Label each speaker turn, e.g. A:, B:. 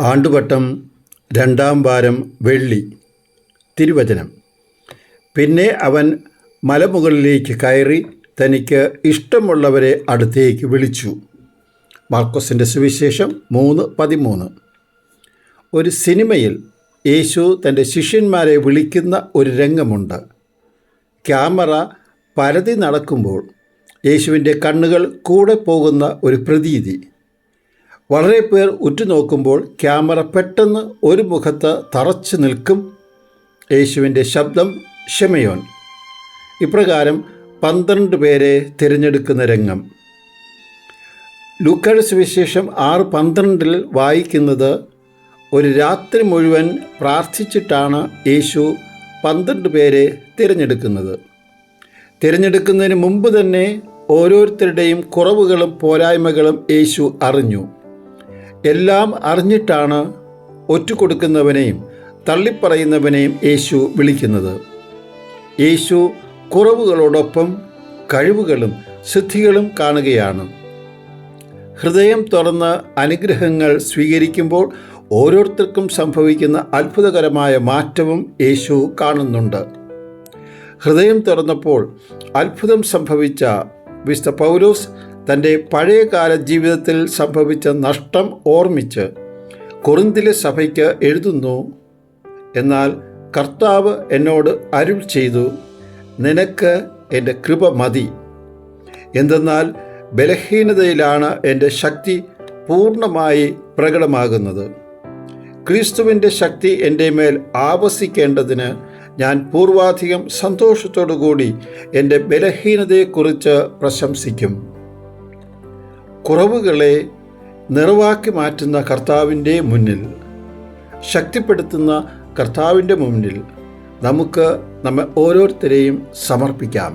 A: ആണ്ടുവട്ടം രണ്ടാം വാരം വെള്ളി തിരുവചനം. പിന്നെ അവൻ മലമുകളിലേക്ക് കയറി തനിക്ക് ഇഷ്ടമുള്ളവരെ അടുത്തേക്ക് വിളിച്ചു. മാർക്കോസിന്റെ സുവിശേഷം മൂന്ന് പതിമൂന്ന്. ഒരു സിനിമയിൽ യേശു തന്റെ ശിഷ്യന്മാരെ വിളിക്കുന്ന ഒരു രംഗമുണ്ട്. ക്യാമറ പരതി നടക്കുമ്പോൾ യേശുവിന്റെ കണ്ണുകൾ കൂടെ പോകുന്ന ഒരു പ്രതീതി. വളരെ പേർ ഉറ്റുനോക്കുമ്പോൾ ക്യാമറ പെട്ടെന്ന് ഒരു മുഖത്ത് തറച്ചു നിൽക്കും. യേശുവിന്റെ ശബ്ദം ഷെമയോൻ ഇപ്രകാരം പന്ത്രണ്ട് പേരെ തിരഞ്ഞെടുക്കുന്ന രംഗം. ലുക്കഴ്സ് സുവിശേഷം ആറ് പന്ത്രണ്ടിൽ വായിക്കുന്നത് ഒരു രാത്രി മുഴുവൻ പ്രാർത്ഥിച്ചിട്ടാണ് യേശു പന്ത്രണ്ട് പേരെ തിരഞ്ഞെടുക്കുന്നത്. തിരഞ്ഞെടുക്കുന്നതിന് മുമ്പ് തന്നെ ഓരോരുത്തരുടെയും കുറവുകളും പോരായ്മകളും യേശു അറിഞ്ഞു. എല്ലാം അറിഞ്ഞിട്ടാണ് ഒറ്റുകൊടുക്കുന്നവനെയും തള്ളിപ്പറയുന്നവനെയും യേശു വിളിക്കുന്നത്. യേശു കുറവുകളോടൊപ്പം കഴിവുകളും സിദ്ധികളും കാണുകയാണ്. ഹൃദയം തുറന്ന് അനുഗ്രഹങ്ങൾ സ്വീകരിക്കുമ്പോൾ ഓരോരുത്തർക്കും സംഭവിക്കുന്ന അത്ഭുതകരമായ മാറ്റവും യേശു കാണുന്നുണ്ട്. ഹൃദയം തുറന്നപ്പോൾ അത്ഭുതം സംഭവിച്ച വിശുദ്ധ പൗലോസ് തന്റെ പഴയകാല ജീവിതത്തിൽ സംഭവിച്ച നഷ്ടം ഓർമ്മിച്ച് കൊറിന്തിലെ സഭയ്ക്ക് എഴുതുന്നു എന്നാൽ കർത്താവ് എന്നോട് അരുൾ ചെയ്തു നിനക്ക് എന്റെ കൃപ മതി. എന്തെന്നാൽ ബലഹീനതയിലാണ് എന്റെ ശക്തി പൂർണമായി പ്രകടമാകുന്നത്. ക്രിസ്തുവിന്റെ ശക്തി എന്റെ മേൽ ആവസിക്കേണ്ടതിന് ഞാൻ പൂർവാധികം സന്തോഷത്തോടു കൂടി എന്റെ ബലഹീനതയെക്കുറിച്ച് പ്രശംസിക്കും. കുറവുകളെ നിറവാക്കി മാറ്റുന്ന കർത്താവിന്റെ മുന്നിൽ ശക്തിപ്പെടുത്തുന്ന കർത്താവിന്റെ മുന്നിൽ നമുക്ക് നമ്മെ ഓരോരുത്തരെയും സമർപ്പിക്കാം.